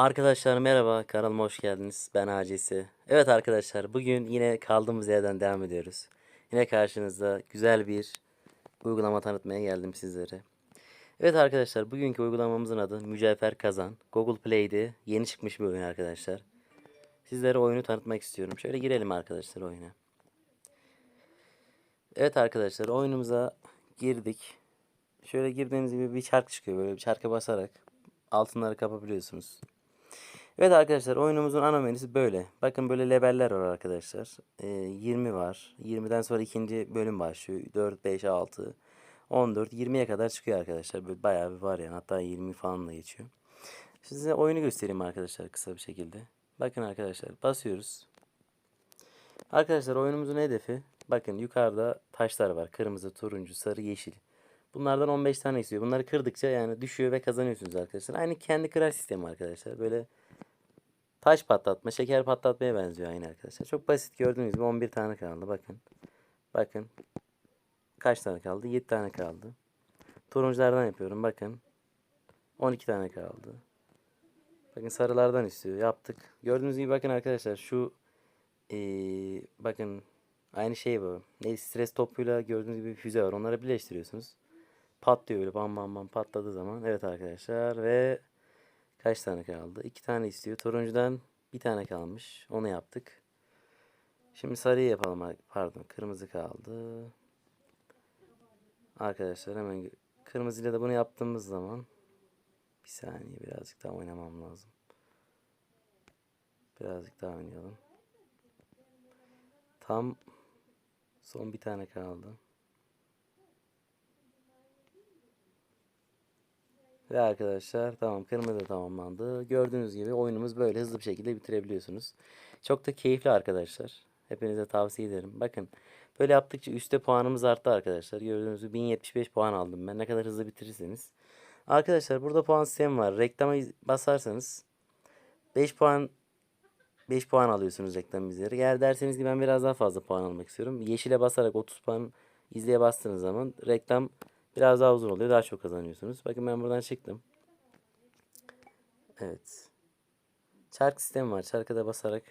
Arkadaşlar merhaba, kanalıma hoş geldiniz. Ben Acesi. Evet arkadaşlar, bugün yine kaldığımız yerden devam ediyoruz. Yine karşınızda güzel bir uygulama tanıtmaya geldim sizlere. Evet arkadaşlar, bugünkü uygulamamızın adı Mücevher Kazan. Google Play'de yeni çıkmış bir oyun arkadaşlar. Sizlere oyunu tanıtmak istiyorum. Şöyle girelim arkadaşlar oyuna. Evet arkadaşlar, oyunumuza girdik. Şöyle girdiğimiz gibi bir çark çıkıyor. Böyle bir çarka basarak altınları kapabiliyorsunuz. Evet arkadaşlar oyunumuzun ana menüsü böyle. Bakın böyle leveller var arkadaşlar. Ee, 20 var. 20'den sonra ikinci bölüm başlıyor. 4, 5, 6, 14, 20'ye kadar çıkıyor arkadaşlar. Böyle bayağı bir var yani. Hatta 20 falan da geçiyor. Size oyunu göstereyim arkadaşlar kısa bir şekilde. Bakın arkadaşlar basıyoruz. Arkadaşlar oyunumuzun hedefi bakın yukarıda taşlar var. Kırmızı, turuncu, sarı, yeşil. Bunlardan 15 tane istiyor. Bunları kırdıkça yani düşüyor ve kazanıyorsunuz arkadaşlar. Aynı kendi kırar sistemi arkadaşlar. Böyle Taş patlatma, şeker patlatmaya benziyor aynı arkadaşlar. Çok basit gördüğünüz gibi 11 tane kaldı. Bakın. Bakın. Kaç tane kaldı? 7 tane kaldı. Turunculardan yapıyorum. Bakın. 12 tane kaldı. Bakın sarılardan istiyor. Yaptık. Gördüğünüz gibi bakın arkadaşlar şu ee, bakın aynı şey bu. Ne stres topuyla gördüğünüz gibi füze var. Onları birleştiriyorsunuz. Patlıyor böyle bam bam bam patladığı zaman. Evet arkadaşlar ve Kaç tane kaldı? İki tane istiyor. Turuncudan bir tane kalmış. Onu yaptık. Şimdi sarıyı yapalım. Pardon. Kırmızı kaldı. Arkadaşlar hemen kırmızıyla da bunu yaptığımız zaman bir saniye birazcık daha oynamam lazım. Birazcık daha oynayalım. Tam son bir tane kaldı. Ve arkadaşlar tamam kırmızı da tamamlandı. Gördüğünüz gibi oyunumuz böyle hızlı bir şekilde bitirebiliyorsunuz. Çok da keyifli arkadaşlar. Hepinize tavsiye ederim. Bakın böyle yaptıkça üstte puanımız arttı arkadaşlar. Gördüğünüz gibi 1075 puan aldım ben. Ne kadar hızlı bitirirseniz. Arkadaşlar burada puan sistemi var. Reklama basarsanız 5 puan 5 puan alıyorsunuz reklam izleri. Eğer derseniz ki ben biraz daha fazla puan almak istiyorum. Yeşile basarak 30 puan izleye bastığınız zaman reklam Biraz daha uzun oluyor. Daha çok kazanıyorsunuz. Bakın ben buradan çıktım. Evet. Çark sistemi var. Çarka da basarak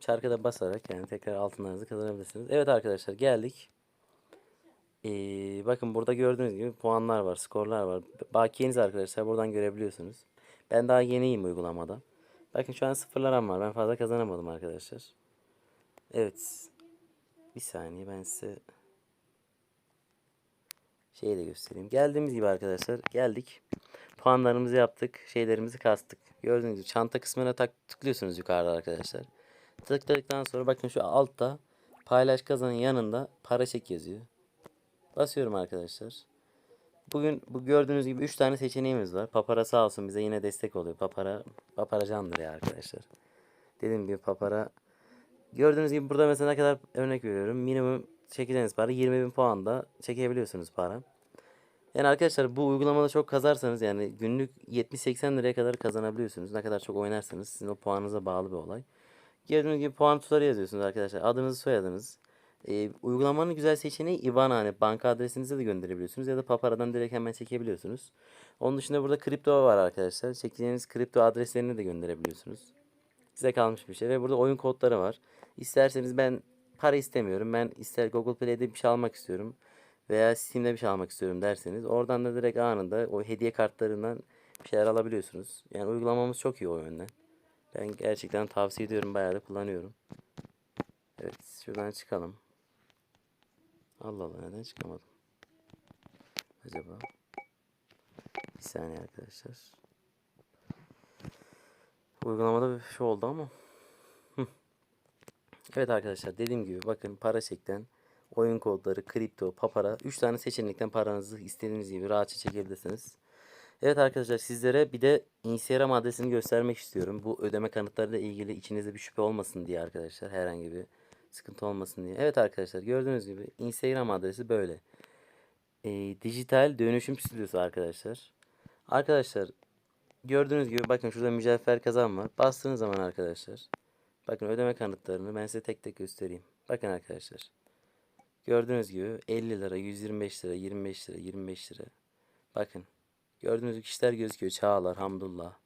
çarka da basarak yani tekrar altınlarınızı kazanabilirsiniz. Evet arkadaşlar geldik. Ee, bakın burada gördüğünüz gibi puanlar var, skorlar var. Bakiyeniz arkadaşlar buradan görebiliyorsunuz. Ben daha yeniyim uygulamada. Bakın şu an sıfırlaram var. Ben fazla kazanamadım arkadaşlar. Evet. Bir saniye ben size şeyi de göstereyim. Geldiğimiz gibi arkadaşlar geldik. Puanlarımızı yaptık. Şeylerimizi kastık. Gördüğünüz gibi çanta kısmına tak tıklıyorsunuz yukarıda arkadaşlar. Tıkladıktan sonra bakın şu altta paylaş kazanın yanında para çek yazıyor. Basıyorum arkadaşlar. Bugün bu gördüğünüz gibi 3 tane seçeneğimiz var. Papara sağ olsun bize yine destek oluyor. Papara papara candır ya arkadaşlar. Dediğim gibi papara gördüğünüz gibi burada mesela ne kadar örnek veriyorum. Minimum çekeceğiniz para 20 bin puan da çekebiliyorsunuz para. Yani arkadaşlar bu uygulamada çok kazarsanız yani günlük 70-80 liraya kadar kazanabiliyorsunuz. Ne kadar çok oynarsanız sizin o puanınıza bağlı bir olay. Gördüğünüz gibi puan tutarı yazıyorsunuz arkadaşlar. Adınızı soyadınız. Ee, uygulamanın güzel seçeneği IBAN hani banka adresinize de gönderebiliyorsunuz ya da Papara'dan direkt hemen çekebiliyorsunuz. Onun dışında burada kripto var arkadaşlar. Çekeceğiniz kripto adreslerini de gönderebiliyorsunuz. Size kalmış bir şey ve burada oyun kodları var. İsterseniz ben para istemiyorum. Ben ister Google Play'de bir şey almak istiyorum veya Steam'de bir şey almak istiyorum derseniz oradan da direkt anında o hediye kartlarından bir şeyler alabiliyorsunuz. Yani uygulamamız çok iyi o yönden. Ben gerçekten tavsiye ediyorum. Bayağı da kullanıyorum. Evet şuradan çıkalım. Allah Allah neden çıkamadım? Acaba? Bir saniye arkadaşlar. Uygulamada bir şey oldu ama. Evet arkadaşlar dediğim gibi bakın para çekten oyun kodları, kripto, papara 3 tane seçenekten paranızı istediğiniz gibi rahatça çekebilirsiniz. Evet arkadaşlar sizlere bir de Instagram adresini göstermek istiyorum. Bu ödeme kanıtlarıyla ilgili içinizde bir şüphe olmasın diye arkadaşlar. Herhangi bir sıkıntı olmasın diye. Evet arkadaşlar gördüğünüz gibi Instagram adresi böyle. E, dijital dönüşüm stüdyosu arkadaşlar. Arkadaşlar gördüğünüz gibi bakın şurada mücevher kazan var. Bastığınız zaman arkadaşlar. Bakın ödeme kanıtlarını ben size tek tek göstereyim. Bakın arkadaşlar. Gördüğünüz gibi 50 lira, 125 lira, 25 lira, 25 lira. Bakın. Gördüğünüz kişiler gözüküyor. Çağlar, Hamdullah.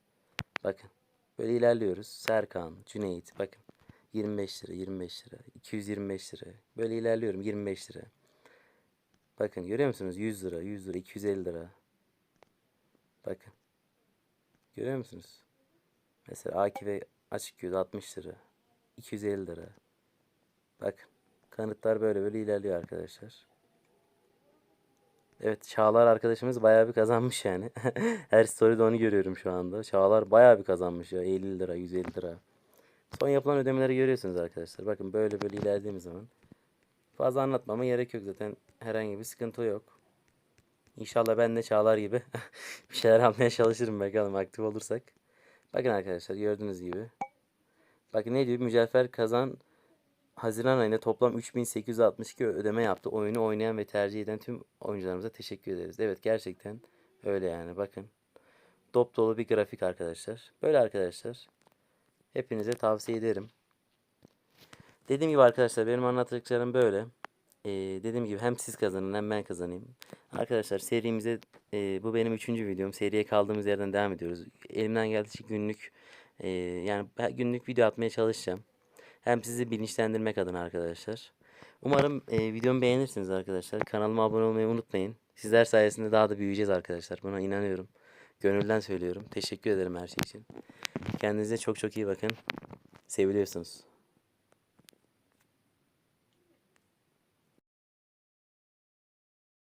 Bakın. Böyle ilerliyoruz. Serkan, Cüneyt bakın. 25 lira, 25 lira, 225 lira. Böyle ilerliyorum 25 lira. Bakın görüyor musunuz? 100 lira, 100 lira, 250 lira. Bakın. Görüyor musunuz? Mesela Akif'e açık göz 60 lira. 250 lira. Bakın. Kanıtlar böyle böyle ilerliyor arkadaşlar. Evet Çağlar arkadaşımız bayağı bir kazanmış yani. Her story'de onu görüyorum şu anda. Çağlar bayağı bir kazanmış ya. 50 lira, 150 lira. Son yapılan ödemeleri görüyorsunuz arkadaşlar. Bakın böyle böyle ilerlediğimiz zaman. Fazla anlatmama gerek yok zaten. Herhangi bir sıkıntı yok. İnşallah ben de Çağlar gibi bir şeyler yapmaya çalışırım bakalım aktif olursak. Bakın arkadaşlar gördüğünüz gibi. Bakın ne diyor? Mücevher kazan Haziran ayında toplam 3862 ödeme yaptı. Oyunu oynayan ve tercih eden tüm oyuncularımıza teşekkür ederiz. Evet gerçekten öyle yani bakın. Dop dolu bir grafik arkadaşlar. Böyle arkadaşlar. Hepinize tavsiye ederim. Dediğim gibi arkadaşlar benim anlatacaklarım böyle. Ee, dediğim gibi hem siz kazanın hem ben kazanayım. Arkadaşlar serimize e, bu benim üçüncü videom. Seriye kaldığımız yerden devam ediyoruz. Elimden geldikçe günlük e, yani günlük video atmaya çalışacağım. Hem sizi bilinçlendirmek adına arkadaşlar. Umarım e, videomu beğenirsiniz arkadaşlar. Kanalıma abone olmayı unutmayın. Sizler sayesinde daha da büyüyeceğiz arkadaşlar. Buna inanıyorum. Gönülden söylüyorum. Teşekkür ederim her şey için. Kendinize çok çok iyi bakın. Seviliyorsunuz.